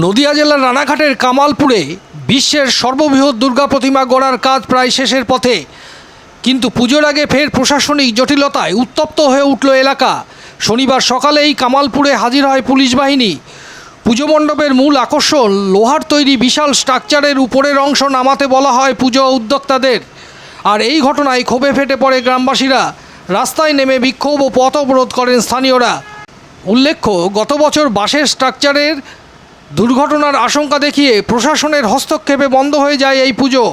নদিয়া জেলার রানাঘাটের কামালপুরে বিশ্বের সর্ববৃহৎ দুর্গা প্রতিমা গড়ার কাজ প্রায় শেষের পথে। কিন্তু পুজোর আগে ফের প্রশাসনিক জটিলতায় উত্তপ্ত হয়ে উঠল এলাকা। শনিবার সকালেই কামালপুরে হাজির হয় পুলিশ বাহিনী। পুজো মণ্ডপের মূল আকর্ষণ লোহার তৈরি বিশাল স্ট্রাকচারের উপরের অংশ নামাতে বলা হয় পুজো উদ্যোক্তাদের। আর এই ঘটনায় ক্ষোভে ফেটে পড়ে গ্রামবাসীরা। রাস্তায় নেমে বিক্ষোভ ও পথ অবরোধ করেন স্থানীয়রা। উল্লেখ্য, গত বছর বাঁশের স্ট্রাকচারের দুর্ঘটনার আশঙ্কা দেখিয়ে প্রশাসনের হস্তক্ষেপে বন্ধ হয়ে যায় এই পুজো।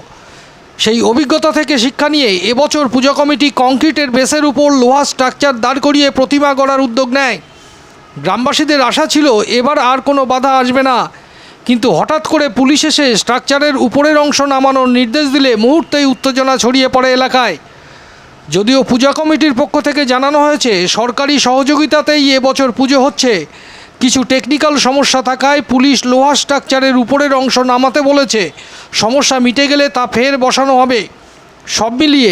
সেই অভিজ্ঞতা থেকে শিক্ষা নিয়ে এবছর পুজো কমিটি কংক্রিটের বেসের উপর লোহা স্ট্রাকচার দাঁড় করিয়ে প্রতিমা গড়ার উদ্যোগ নেয়। গ্রামবাসীদের আশা ছিল এবার আর কোনো বাধা আসবে না। কিন্তু হঠাৎ করে পুলিশ এসে স্ট্রাকচারের উপরের অংশ নামানোর নির্দেশ দিলে মুহূর্তেই উত্তেজনা ছড়িয়ে পড়ে এলাকায়। যদিও পূজা কমিটির পক্ষ থেকে জানানো হয়েছে, সরকারি সহযোগিতাতেই এবছর পুজো হচ্ছে। কিছু টেকনিক্যাল সমস্যা থাকায় পুলিশ লোহা স্ট্রাকচারের উপরের অংশ নামাতে বলেছে। সমস্যা মিটে গেলে তা ফের বসানো হবে। সব মিলিয়ে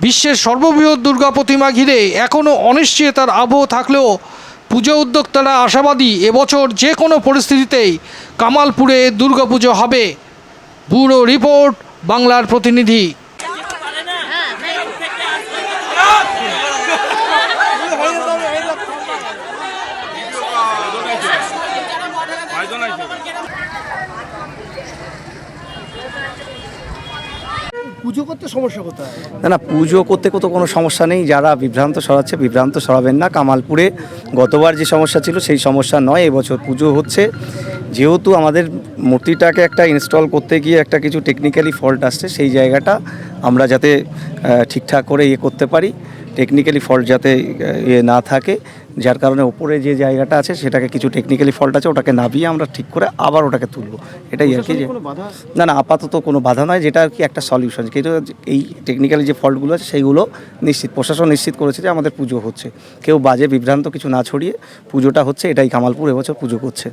বিশ্বের সর্ববৃহৎ দুর্গা প্রতিমা ঘিরে এখনও অনিশ্চয়তার আবহ থাকলেও পুজো উদ্যোক্তারা আশাবাদী, এবছর যে কোনো পরিস্থিতিতেই কামালপুরে দুর্গাপুজো হবে। ব্যুরো রিপোর্ট, বাংলার প্রতিনিধি। না না, পুজো করতে কত কোনো সমস্যা নেই। যারা বিভ্রান্ত সরাচ্ছে, বিভ্রান্ত সরাবেন না। কামালপুরে গতবার যে সমস্যা ছিল, সেই সমস্যা নয়। এবছর পুজো হচ্ছে। যেহেতু আমাদের মূর্তিটাকে একটা ইনস্টল করতে গিয়ে একটা কিছু টেকনিক্যালি ফল্ট আসছে, সেই জায়গাটা আমরা যাতে ঠিকঠাক করে ইয়ে করতে পারি। টেকনিক্যালি ফল্ট যাতে ইয়ে না থাকে যার কারণে ওপরে যে জায়গাটা আছে সেটাকে কিছু টেকনিক্যালি ফল্ট আছে ওটাকে নামিয়ে আমরা ঠিক করে আবার ওটাকে তুলবো। এটাই আর কি যে বাধা না না আপাতত কোনো বাধা নয় যেটা আর কি একটা সলিউশন কিন্তু এই টেকনিক্যালি যে ফল্টগুলো আছে সেইগুলো নিশ্চিত প্রশাসন নিশ্চিত করেছে যে আমাদের পুজো হচ্ছে। কেউ বাজে বিভ্রান্ত কিছু না ছড়িয়ে পুজোটা হচ্ছে এটাই কামালপুর এবছর পুজো করছে।